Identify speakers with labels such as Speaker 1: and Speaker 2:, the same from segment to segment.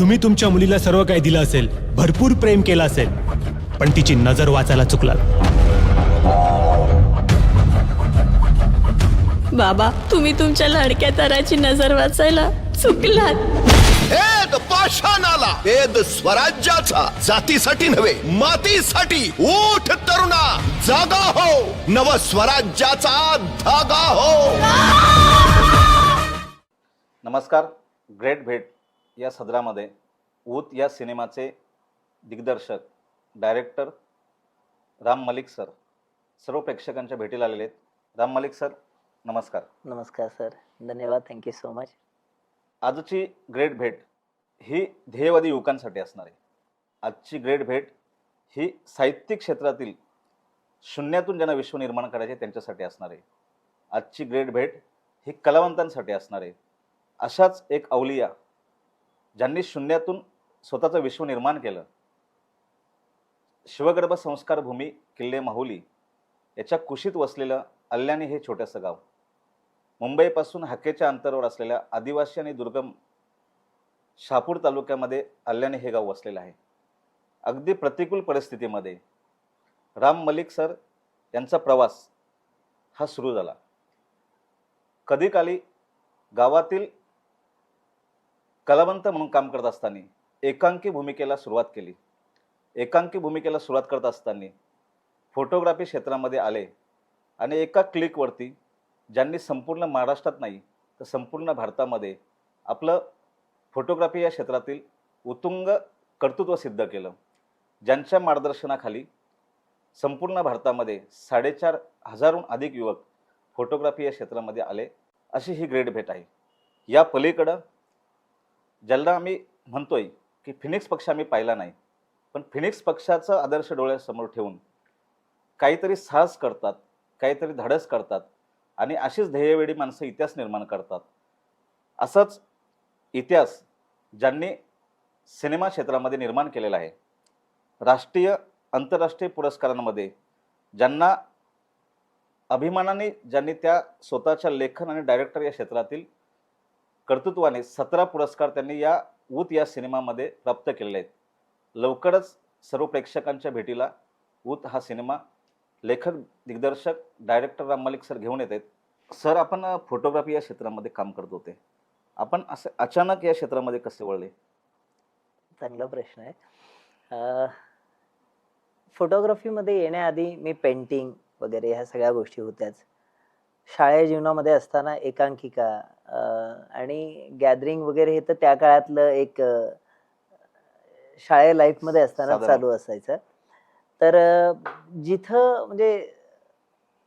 Speaker 1: तुम्ही तुमच्या मुलीला सर्व काही दिलं असेल भरपूर प्रेम केलं असेल पण तिची नजर वाचायला चुकलात
Speaker 2: बाबा तुम्ही तुमच्या लाडक्या तराची नजर वाचायला चुकलात.
Speaker 3: भेद पाषाणाला भेद स्वराज्याचा जातीसाठी नव्हे मातीसाठी ऊठ तरुणा जागा हो नव स्वराज्याचा धागा हो.
Speaker 4: नमस्कार ग्रेट भेट. या सदरामध्ये ऊत या सिनेमाचे दिग्दर्शक डायरेक्टर राम मलिक सर सर्व प्रेक्षकांच्या भेटीला आलेले आहेत. राम मलिक सर नमस्कार.
Speaker 5: नमस्कार सर. धन्यवाद. थँक्यू सो मच
Speaker 4: आजची ग्रेट भेट ही ध्येयवादी युवकांसाठी असणार आहे. आजची ग्रेट भेट ही साहित्यिक क्षेत्रातील शून्यातून ज्यांना विश्व निर्माण करायचे त्यांच्यासाठी असणार आहे. आजची ग्रेट भेट ही कलावंतांसाठी असणार आहे. अशाच एक अवलिया ज्यांनी शून्यातून स्वतःचं विश्व निर्माण केलं. शिवगर्भ संस्कार भूमी किल्ले माहुली याच्या कुशीत वसलेलं अल्ल्याणी हे छोटंसं गाव. मुंबईपासून हाकेच्या अंतरावर असलेल्या आदिवासी आणि दुर्गम शहापूर तालुक्यामध्ये अल्याने हे गाव वसलेलं आहे. अगदी प्रतिकूल परिस्थितीमध्ये राम मलिक सर यांचा प्रवास हा सुरू झाला. कधीकाली गावातील कलावंत म्हणून काम करत असताना एकांकी भूमिकेला सुरुवात केली. एकांकी भूमिकेला सुरुवात करत असताना फोटोग्राफी क्षेत्रामध्ये आले आणि एका क्लिकवरती ज्यांनी संपूर्ण महाराष्ट्रात नाही तर संपूर्ण भारतामध्ये आपलं फोटोग्राफी या क्षेत्रातील उत्तुंग कर्तृत्व सिद्ध केलं. ज्यांच्या मार्गदर्शनाखाली संपूर्ण भारतामध्ये साडेचार हजारहून अधिक युवक फोटोग्राफी या क्षेत्रामध्ये आले अशी ही ग्रेट भेट आहे. या पलीकडं ज्याला आम्ही म्हणतोय की फिनिक्स पक्ष आम्ही पाहिला नाही पण फिनिक्स पक्षाचा आदर्श डोळ्यासमोर ठेवून काहीतरी साहस करतात काहीतरी धडस करतात आणि अशीच ध्येयवेळी माणसं इतिहास निर्माण करतात. असंच इतिहास ज्यांनी सिनेमा क्षेत्रामध्ये निर्माण केलेला आहे राष्ट्रीय आंतरराष्ट्रीय पुरस्कारांमध्ये ज्यांना अभिमानाने ज्यांनी त्या स्वतःच्या लेखन आणि डायरेक्टर या क्षेत्रातील कर्तृत्वाने सतरा पुरस्कार त्यांनी या ऊत या सिनेमामध्ये प्राप्त केलेले आहेत. लवकरच सर्व प्रेक्षकांच्या भेटीला ऊत हा सिनेमा लेखक दिग्दर्शक डायरेक्टर राम मलिक सर घेऊन येत आहेत. सर आपण फोटोग्राफी या क्षेत्रामध्ये काम करत होते. आपण असे अचानक या क्षेत्रामध्ये कसे वळले?
Speaker 5: चांगला प्रश्न आहे. फोटोग्राफीमध्ये येण्याआधी मी पेंटिंग वगैरे ह्या सगळ्या गोष्टी होत्याच. शाळेच्या जीवनामध्ये असताना एकांकिका आणि गॅदरिंग वगैरे हे तर त्या काळातलं एक शाळे लाईफमध्ये असताना. चालू असायचं तर जिथं म्हणजे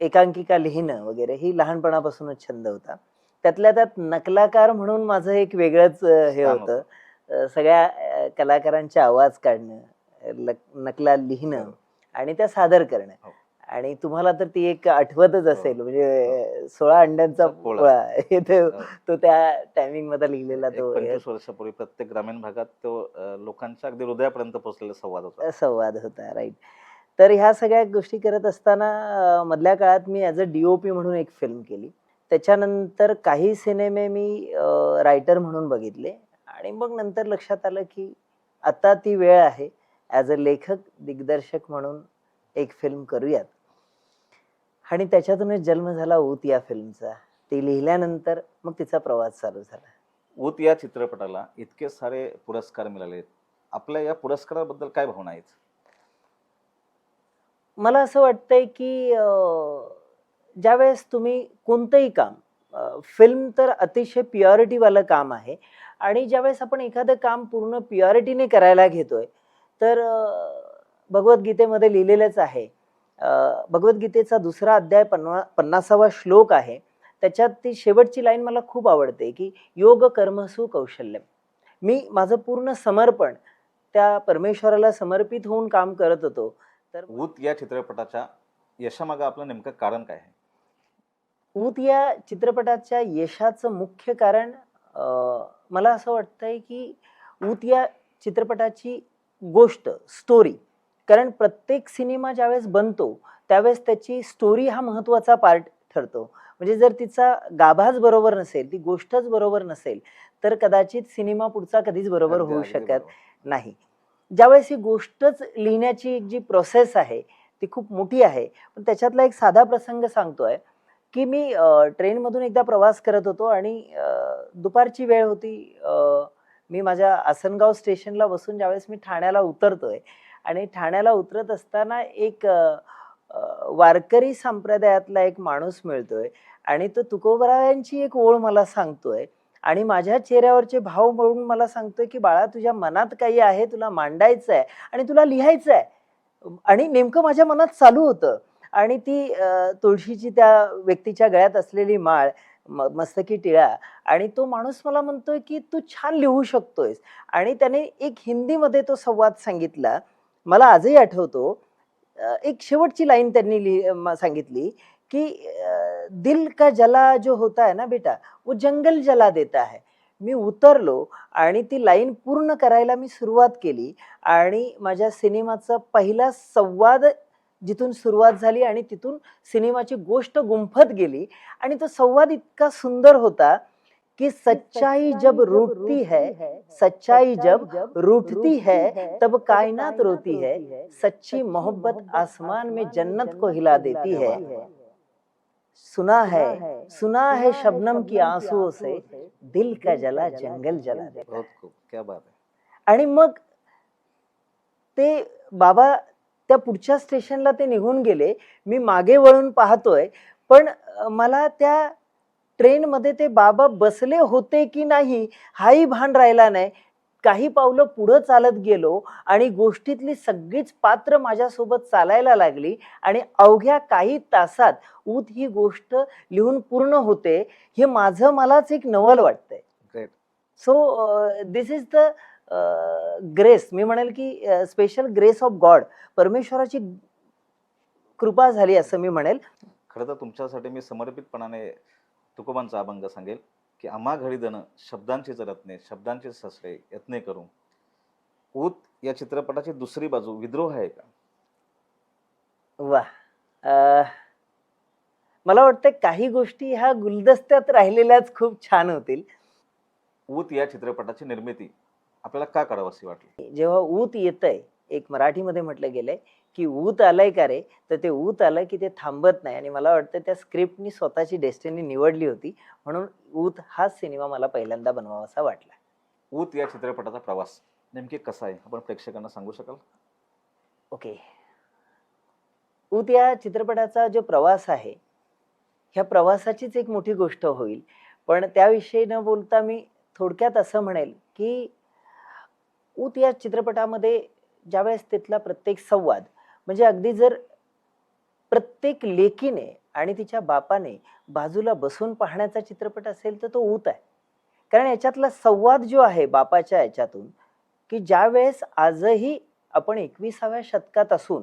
Speaker 5: एकांकिका लिहिणं वगैरे ही लहानपणापासूनच छंद होता त्यातल्या त्यात नकलाकार म्हणून माझं एक वेगळंच हे होतं सगळ्या कलाकारांचे आवाज काढणं नकला लिहिणं
Speaker 4: हो.
Speaker 5: आणि त्या सादर करणं
Speaker 4: हो.
Speaker 5: आणि तुम्हाला तर ती एक आठवतच असेल. म्हणजे अं, सोळा अंड्यांचा
Speaker 4: पोळा.
Speaker 5: हे तो
Speaker 4: हो.
Speaker 5: त्या टायमिंगमध्ये लिहिलेला तो
Speaker 4: पंचवीस वर्षापूर्वी प्रत्येक ग्रामीण भागात तो लोकांच्या अगदी हृदयापर्यंत पोहोचलेला संवाद होता.
Speaker 5: संवाद होता राईट तर ह्या सगळ्या गोष्टी करत असताना मधल्या काळात मी ॲज अ डीओपी म्हणून एक फिल्म केली. त्याच्यानंतर काही सिनेमे मी रायटर म्हणून बघितले. आणि मग नंतर लक्षात आलं की आता ती वेळ आहे. ॲज अ लेखक दिग्दर्शक म्हणून एक फिल्म करूयात. आणि त्याच्यातूनच जन्म झाला ऊत या फिल्मचा. ती लिहिल्यानंतर मग तिचा प्रवास चालू झाला.
Speaker 4: ऊत या चित्रपटाला इतके सारे पुरस्कार मिळाले आपल्या या पुरस्काराबद्दल काय भावना आहेत?
Speaker 5: मला असं वाटतंय की ज्यावेळेस तुम्ही कोणतंही काम फिल्म तर अतिशय प्युरिटीवालं काम आहे आणि ज्यावेळेस आपण एखादं काम पूर्ण प्युरिटीने करायला घेतोय तर भगवद्गीतेमध्ये लिहिलेलंच आहे. भगवद्गीतेचा दुसरा अध्याय पन्ना पन्नासावा श्लोक आहे. त्याच्यात ती शेवटची लाईन मला खूप आवडते की योग कर्मसु कौशल्यम मी माझं पूर्ण समर्पण त्या परमेश्वराला समर्पित होऊन काम करत होतो तर
Speaker 4: ऊत या चित्रपटाच्या यशामागं आपलं नेमकं कारण काय आहे?
Speaker 5: ऊत या चित्रपटाच्या यशाचं मुख्य कारण मला असं वाटतंय की ऊत या चित्रपटाची गोष्ट स्टोरी कारण प्रत्येक सिनेमा ज्यावेळेस बनतो त्यावेळेस त्याची स्टोरी हा महत्त्वाचा पार्ट ठरतो. म्हणजे जर तिचा गाभाच बरोबर नसेल ती गोष्टच बरोबर नसेल तर कदाचित सिनेमा पुढचा कधीच बरोबर होऊ शकत. नाही. ज्यावेळेस ही गोष्टच लिहिण्याची एक जी प्रोसेस आहे ती खूप मोठी आहे. पण त्याच्यातला एक साधा प्रसंग सांगतोय की मी ट्रेनमधून एकदा प्रवास करत होतो आणि दुपारची वेळ होती मी माझ्या आसनगाव स्टेशनला बसून ज्यावेळेस मी ठाण्याला उतरतोय आणि ठाण्याला उतरत असताना एक वारकरी संप्रदायातला एक माणूस मिळतोय आणि तो तुकोबरायांची एक ओळ मला सांगतोय. आणि माझ्या चेहऱ्यावरचे भाव म्हणून मला सांगतोय की बाळा तुझ्या मनात काही आहे? तुला मांडायचं आहे आणि तुला लिहायचं आहे आणि नेमकं माझ्या मनात चालू होतं. आणि ती तुळशीची त्या व्यक्तीच्या गळ्यात असलेली माळ म- मस्तकी टिळा आणि तो माणूस मला म्हणतोय की तू छान लिहू शकतोयस. आणि त्याने एक हिंदीमध्ये तो संवाद सांगितला. मला आजही आठवतो एक शेवटची लाईन त्यांनी लिहि सांगितली की दिल का जला जो होता है ना बेटा वो जंगल जला देता है. मी उतरलो आणि ती लाईन पूर्ण करायला मी सुरुवात केली आणि माझ्या सिनेमाचा पहिला संवाद जिथून सुरुवात झाली आणि तिथून सिनेमाची गोष्ट गुंफत गेली आणि तो संवाद इतका सुंदर होता की सच्चाई जब रूठती है सच्चाई जब रूठती है तब कायनात रोती है सच्ची मोहब्बत आसमान में जन्नत को हिला देती है। सुना है सुना है शबनम की आंसुओं से दिल का जला जंगल जला देता
Speaker 4: क्या बात आहे
Speaker 5: आणि मग ते बाबा त्या पुढच्या स्टेशनला ते निघून गेले. मी मागे वळून पाहतोय पण मला त्या ट्रेनमध्ये ते बाबा बसले होते की नाही हाही भान राहिला नाही. काही पावलं पुढं चालत गेलो आणि गोष्टीतली सगळीच पात्र माझ्यासोबत चालायला लागली आणि अवघ्या काही तासात ऊत ही गोष्ट लिहून पूर्ण होते हे माझं मलाच एक नवल वाटतंय.
Speaker 4: Great
Speaker 5: so this is the grace मी म्हणेल की स्पेशल ग्रेस ऑफ गॉड परमेश्वराची कृपा झाली असं मी म्हणेल.
Speaker 4: खरं तर तुमच्यासाठी मी समर्पितपणाने तुकोबांचा अभंग सांगेल की आम्हा घडी दण शब्दांचीच रत्ने शब्दांचे ससरे यत्ने करू ऊत या चित्रपटाची दुसरी बाजू विद्रोह आहे का?
Speaker 5: वा मला वाटतं काही गोष्टी ह्या गुलदस्त्यात राहिलेल्याच खूप छान होतील.
Speaker 4: ऊत या चित्रपटाची निर्मिती आपल्याला का करावीशी वाटली?
Speaker 5: जेव्हा ऊत येतंय एक मराठीमध्ये म्हटलं गेलंय की ऊत आलंय का रे? तर ते ऊत आलं की ते थांबत नाही. आणि मला वाटतं त्या स्क्रिप्टनी स्वतःची डेस्टिनी निवडली होती. म्हणून ऊत हा सिनेमा मला पहिल्यांदा बनवावासा वाटला.
Speaker 4: ऊत या चित्रपटाचा प्रवास नेमकी कसा आहे? आपण प्रेक्षकांना सांगू शकाल?
Speaker 5: ओके. ऊत या चित्रपटाचा जो प्रवास आहे ह्या प्रवासाचीच एक मोठी गोष्ट होईल. पण त्याविषयी न बोलता मी थोडक्यात असं म्हणेल की ऊत या चित्रपटामध्ये ज्यावेळेस तिथला प्रत्येक संवाद म्हणजे अगदी जर प्रत्येक लेकीने आणि तिच्या बापाने बाजूला बसून पाहण्याचा चित्रपट असेल तर तो ऊत आहे. कारण याच्यातला संवाद जो आहे बापाच्या याच्यातून की ज्या वेळेस आजही आपण एकविसाव्या शतकात असून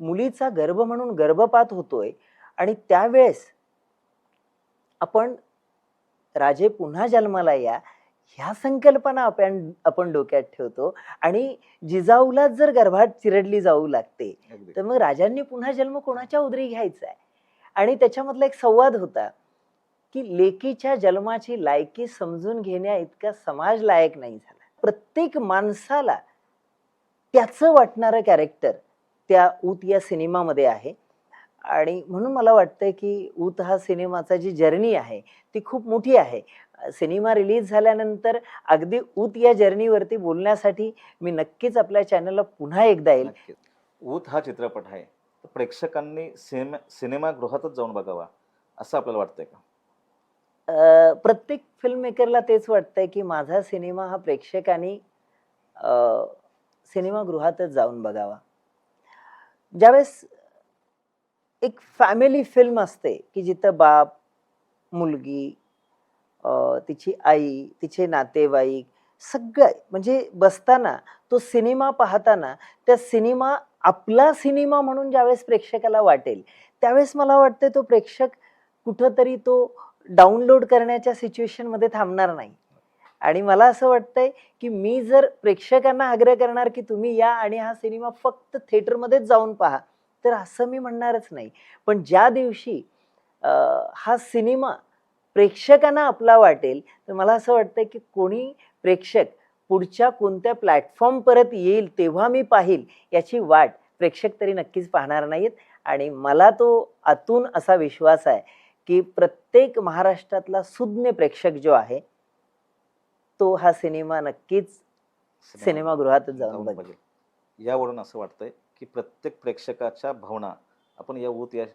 Speaker 5: मुलीचा गर्भ म्हणून गर्भपात होतोय आणि त्यावेळेस आपण राजे पुन्हा जन्माला या ह्या संकल्पना आपण आपण डोक्यात ठेवतो आणि जिजाऊलाच जर गर्भात चिरडली जाऊ लागते तर मग राजांनी पुन्हा जन्म कोणाच्या उदरी घ्यायचा? आहे आणि त्याच्यामधला एक संवाद होता की लेकीच्या जन्माची लायकी समजून घेण्या इतका समाज लायक नाही झाला. प्रत्येक माणसाला त्याचं वाटणारं कॅरेक्टर त्या ऊत या सिनेमामध्ये आहे. आणि म्हणून मला वाटतं की ऊत हा सिनेमाचा जी जर्नी आहे ती खूप मोठी आहे. सिनेमा रिलीज झाल्यानंतर अगदी ऊत या जर्नीवरती बोलण्यासाठी मी नक्कीच आपल्या चॅनलला पुन्हा एकदा येईल.
Speaker 4: ऊत हा चित्रपट आहे. प्रेक्षकांनी सिनेमा सिनेमागृहातच जाऊन बघावा. असं आपल्याला वाटतंय का?
Speaker 5: प्रत्येक फिल्म मेकरला तेच वाटतंय की माझा सिनेमा हा प्रेक्षकांनी सिनेमागृहातच जाऊन बघावा. ज्यावेळेस एक फॅमिली फिल्म असते की जिथं बाप मुलगी तिची आई तिचे नातेवाईक सगळं म्हणजे बसताना तो सिनेमा पाहताना त्या सिनेमा आपला सिनेमा म्हणून ज्यावेळेस प्रेक्षकाला वाटेल त्यावेळेस मला वाटतं तो प्रेक्षक कुठंतरी तो डाउनलोड करण्याच्या सिच्युएशनमध्ये थांबणार नाही. आणि मला असं वाटतंय की मी जर प्रेक्षकांना आग्रह करणार की तुम्ही या आणि हा सिनेमा फक्त थिएटरमध्येच जाऊन पहा तर असं मी म्हणणारच नाही. पण ज्या दिवशी हा सिनेमा प्रेक्षकांना आपला वाटेल तर मला असं वाटतं की कोणी प्रेक्षक पुढच्या कोणत्या प्लॅटफॉर्म परत येईल तेव्हा मी पाहिल याची वाट प्रेक्षक तरी नक्कीच पाहणार नाहीत. आणि मला तो आतून असा विश्वास आहे की प्रत्येक महाराष्ट्रातला सुज्ञ प्रेक्षक जो आहे तो हा सिनेमा नक्कीच सिनेमागृहातच जाऊन बघेल.
Speaker 4: यावरून असं वाटतंय की प्रत्येक प्रेक्षकाच्या भावना आपण या ऊत या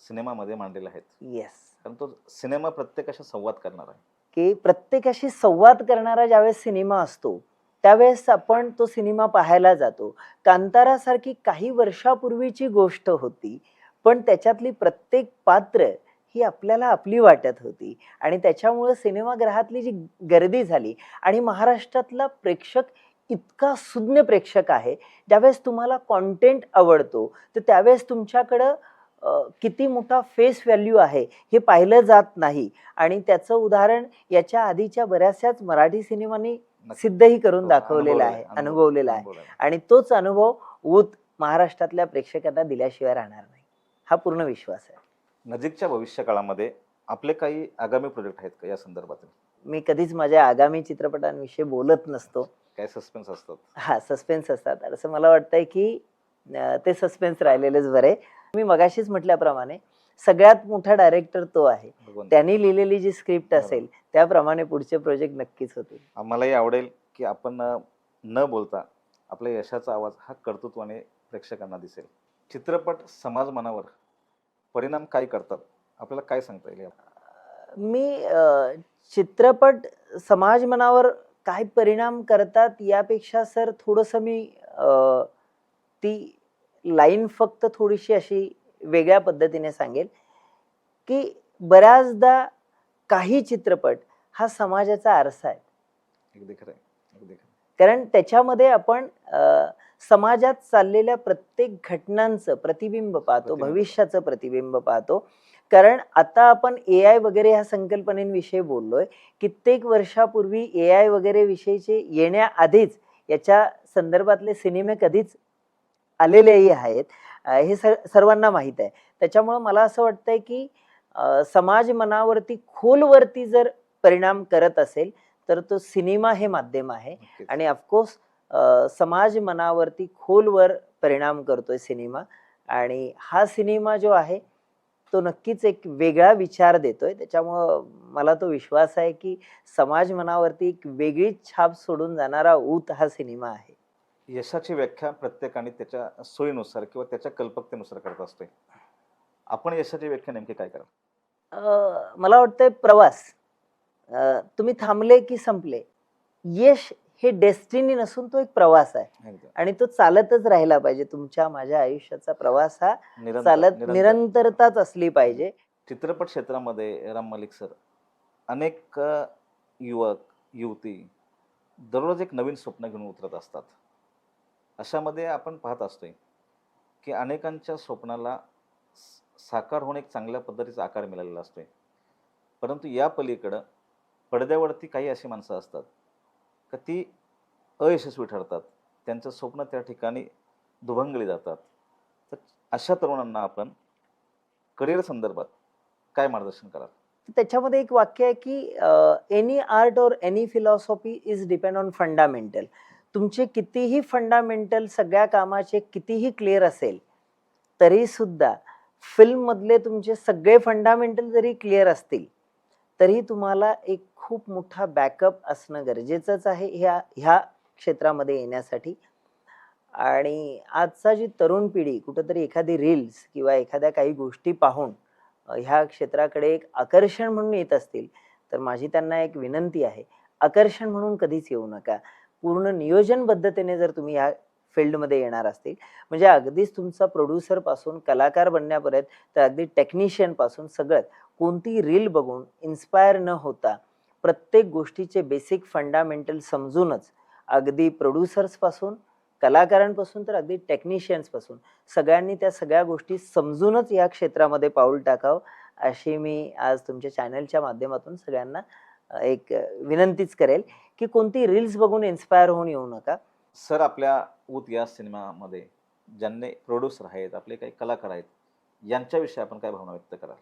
Speaker 4: सिनेमामध्ये मांडलेल्या आहेत.
Speaker 5: येस
Speaker 4: कारण तो सिनेमा प्रत्येकाशी संवाद करणार आहे.
Speaker 5: की प्रत्येकाशी संवाद करणारा ज्यावेळेस सिनेमा असतो त्यावेळेस आपण तो सिनेमा पाहायला जातो. कांतारासारखी काही वर्षापूर्वीची गोष्ट होती पण त्याच्यातली प्रत्येक पात्र ही आपल्याला आपली वाटत होती. आणि त्याच्यामुळं सिनेमागृहातली जी गर्दी झाली आणि महाराष्ट्रातला प्रेक्षक इतका सुज्ञ प्रेक्षक आहे ज्यावेळेस तुम्हाला कॉन्टेंट आवडतो तर त्यावेळेस तुमच्याकडं किती मोठा फेस व्हॅल्यू आहे हे पाहिलं जात नाही. आणि त्याचं उदाहरण याच्या आधीच्या बऱ्याचशाच मराठी सिनेमांनी. सिद्धही करून
Speaker 4: हो,
Speaker 5: दाखवलेला आहे अनुभवलेला आहे. आणि तोच अनुभव ऊत महाराष्ट्रातल्या प्रेक्षकांना दिल्याशिवाय राहणार नाही. हा पूर्ण विश्वास आहे.
Speaker 4: नजीकच्या भविष्य काळामध्ये आपले काही आगामी प्रोजेक्ट आहेत का या संदर्भातील?
Speaker 5: मी कधीच माझ्या आगामी चित्रपटांविषयी बोलत नसतो.
Speaker 4: काय सस्पेन्स असतात?
Speaker 5: हा सस्पेन्स असतात. असं मला वाटतंय की ते सस्पेन्स राहिलेलेच बरे. मी मगाशीच म्हटल्याप्रमाणे सगळ्यात मोठा डायरेक्टर तो आहे. त्यांनी लिहिलेली जी स्क्रिप्ट असेल त्याप्रमाणे पुढचे प्रोजेक्ट नक्कीच होतील.
Speaker 4: आम्हालाही आवडेल की आपण न बोलता आपल्या यशाचा आवाज हा कर्तृत्वाने प्रेक्षकांना दिसेल. चित्रपट समाज मनावर परिणाम काय करतात? आपल्याला काय सांगता येईल?
Speaker 5: मी चित्रपट समाज मनावर काय परिणाम करतात यापेक्षा सर थोडंसं मी ती लाईन फक्त थोडीशी अशी वेगळ्या पद्धतीने सांगेल की बऱ्याचदा काही चित्रपट हा समाजाचा आरसा आहे
Speaker 4: अगदी खरं आहे अगदी खरं आहे.
Speaker 5: कारण त्याच्यामध्ये आपण समाजात चाललेल्या प्रत्येक घटनांचं प्रतिबिंब पाहतो. भविष्याचं प्रतिबिंब पाहतो कारण आता आपण ए आय वगैरे ह्या संकल्पनेविषयी बोललोय कित्येक वर्षापूर्वी ए आय वगैरे विषयीचे येण्याआधीच याच्या संदर्भातले सिनेमे कधीच आलेलेही आहेत. हे सर सर्वांना माहीत आहे. त्याच्यामुळं मला असं वाटतंय की समाज मनावरती खोलवरती जर परिणाम करत असेल तर तो सिनेमा हे माध्यम आहे. आणि ऑफकोर्स समाज मनावरती खोलवर परिणाम करतोय सिनेमा. आणि हा सिनेमा जो आहे तो नक्कीच एक वेगळा विचार देतोय. त्याच्यामुळं मला तो विश्वास आहे की समाज मनावरती एक वेगळीच छाप सोडून जाणारा ऊत हा सिनेमा आहे.
Speaker 4: यशाची व्याख्या प्रत्येकाने त्याच्या सोयीनुसार किंवा त्याच्या कल्पकतेनुसार करत असते आपण यशाची व्याख्या नेमकी काय कराल?
Speaker 5: अ, मला वाटतंय प्रवास. तुम्ही थांबले की संपले. यश हे डेस्टिनी नसून तो एक प्रवास आहे. आणि तो चालतच राहिला पाहिजे. तुमच्या माझ्या आयुष्याचा प्रवास हा चालत
Speaker 4: निरंतर.
Speaker 5: निरंतरताच असली पाहिजे.
Speaker 4: चित्रपट क्षेत्रामध्ये राम मलिक सर अनेक युवक युवती दररोज एक नवीन स्वप्न घेऊन उतरत असतात. अशामध्ये आपण पाहत असतोय की अनेकांच्या स्वप्नाला साकार होऊन एक चांगल्या पद्धतीचा आकार मिळालेला असतोय. परंतु या पलीकडं पडद्यावरती काही अशी माणसं असतात का ती अयशस्वी ठरतात त्यांचं स्वप्न त्या ठिकाणी दुभंगली जातात. तर अशा तरुणांना आपण करिअर संदर्भात काय मार्गदर्शन कराल?
Speaker 5: त्याच्यामध्ये एक वाक्य आहे की एनी आर्ट और any philosophy is depend on fundamental तुमचे कितीही फंडामेंटल सगळ्या कामाचे कितीही क्लिअर असेल तरीसुद्धा फिल्ममधले तुमचे सगळे फंडामेंटल जरी क्लिअर असतील तरी तुम्हाला एक खूप मोठा बॅकअप असणं गरजेचंच आहे ह्या ह्या क्षेत्रामध्ये येण्यासाठी. आणि आजचा जी तरुण पिढी कुठंतरी एखादी रील्स किंवा एखाद्या काही गोष्टी पाहून ह्या क्षेत्राकडे एक आकर्षण म्हणून येत असतील तर माझी त्यांना एक विनंती आहे आकर्षण म्हणून कधीच येऊ नका. पूर्ण नियोजनबद्धतेने जर तुम्ही ह्या फील्डमध्ये येणार असतील म्हणजे अगदीच तुमचा प्रोड्युसरपासून कलाकार बनण्यापर्यंत तर अगदी टेक्निशियनपासून सगळं कोणती रील बघून इन्स्पायर न होता प्रत्येक गोष्टीचे बेसिक फंडामेंटल समजूनच अगदी प्रोड्युसर्सपासून कलाकारांपासून तर अगदी टेक्निशियन्सपासून सगळ्यांनी त्या सगळ्या गोष्टी समजूनच या क्षेत्रामध्ये पाऊल टाकावं अशी मी आज तुमच्या चॅनलच्या माध्यमातून सगळ्यांना एक विनंतीच करेल. की कोणती रील्स बघून इन्स्पायर होऊन येऊ नका?
Speaker 4: सर आपल्या ऊत या सिनेमामध्ये ज्यांनी प्रोड्युसर आहेत आपले काही कलाकार आहेत यांच्याविषयी आपण काय भावना व्यक्त कराल?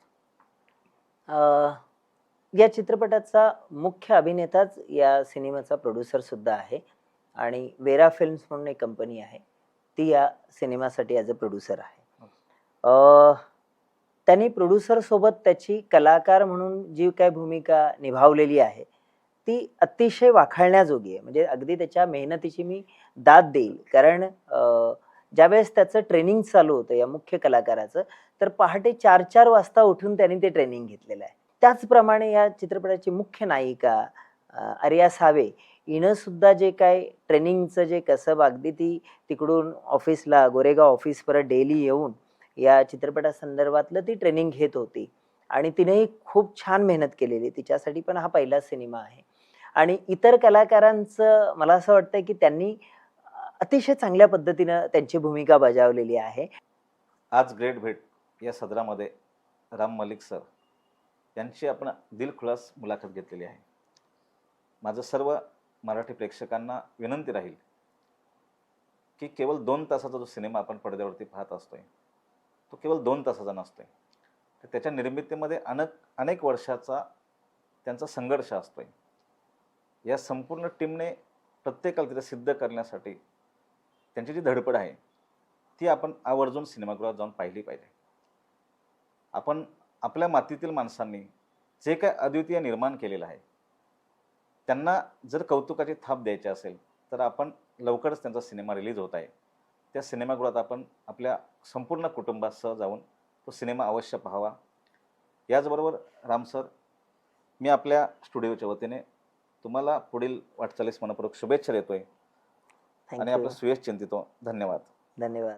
Speaker 5: या चित्रपटाचा मुख्य अभिनेताच या सिनेमाचा प्रोड्युसर सुद्धा आहे आणि वेरा फिल्म्स म्हणून एक कंपनी आहे. ती या सिनेमासाठी ॲज अ प्रोड्युसर आहे. त्यांनी प्रोड्युसर सोबत त्याची कलाकार म्हणून जी काय भूमिका निभावलेली आहे ती अतिशय वाखाळण्याजोगी आहे. म्हणजे अगदी त्याच्या मेहनतीची मी दाद देईल. कारण ज्यावेळेस त्याचं ट्रेनिंग चालू होतं या मुख्य कलाकाराचं तर पहाटे चार चार वाजता उठून त्यांनी ते ट्रेनिंग घेतलेलं आहे. त्याचप्रमाणे या चित्रपटाची मुख्य नायिका अ, आर्या सावे हिनं सुद्धा जे काय ट्रेनिंगचं जे कसब अगदी ती तिकडून ऑफिसला गोरेगाव ऑफिस परत डेली येऊन या चित्रपटासंदर्भातलं ती ट्रेनिंग घेत होती. आणि तिनेही खूप छान मेहनत केलेली तिच्यासाठी पण हा पहिला सिनेमा आहे. आणि इतर कलाकारांचं मला असं वाटतं की त्यांनी अतिशय चांगल्या पद्धतीनं त्यांची भूमिका बजावलेली आहे.
Speaker 4: आज ग्रेट भेट या सदरामध्ये राम मलिक सर यांची आपण दिलखुलास मुलाखत घेतलेली आहे. माझं सर्व मराठी प्रेक्षकांना विनंती राहील की केवळ दोन तासाचा जो सिनेमा आपण पडद्यावरती पाहत असतोय तो केवळ दोन तासाचा नसतोय. तर त्याच्या निर्मितीमध्ये अनेक अनेक वर्षाचा त्यांचा संघर्ष असतोय. या संपूर्ण टीमने प्रत्येकाला तिथे सिद्ध करण्यासाठी त्यांची जी धडपड आहे ती आपण आवर्जून सिनेमागृहात जाऊन पाहिली पाहिजे. आपण आपल्या मातीतील माणसांनी जे काय अद्वितीय निर्माण केलेलं आहे त्यांना जर कौतुकाची थाप द्यायची असेल तर आपण लवकरच त्यांचा सिनेमा रिलीज होत आहे. त्या सिनेमागृहात आपण आपल्या संपूर्ण कुटुंबासह जाऊन तो सिनेमा अवश्य पाहावा. याचबरोबर राम सर मी आपल्या स्टुडिओच्या वतीने तुम्हाला पुढील वाटचालीस मनपूर्वक शुभेच्छा देतोय. आणि आपलं सुयश चिंतितो. धन्यवाद.
Speaker 5: धन्यवाद.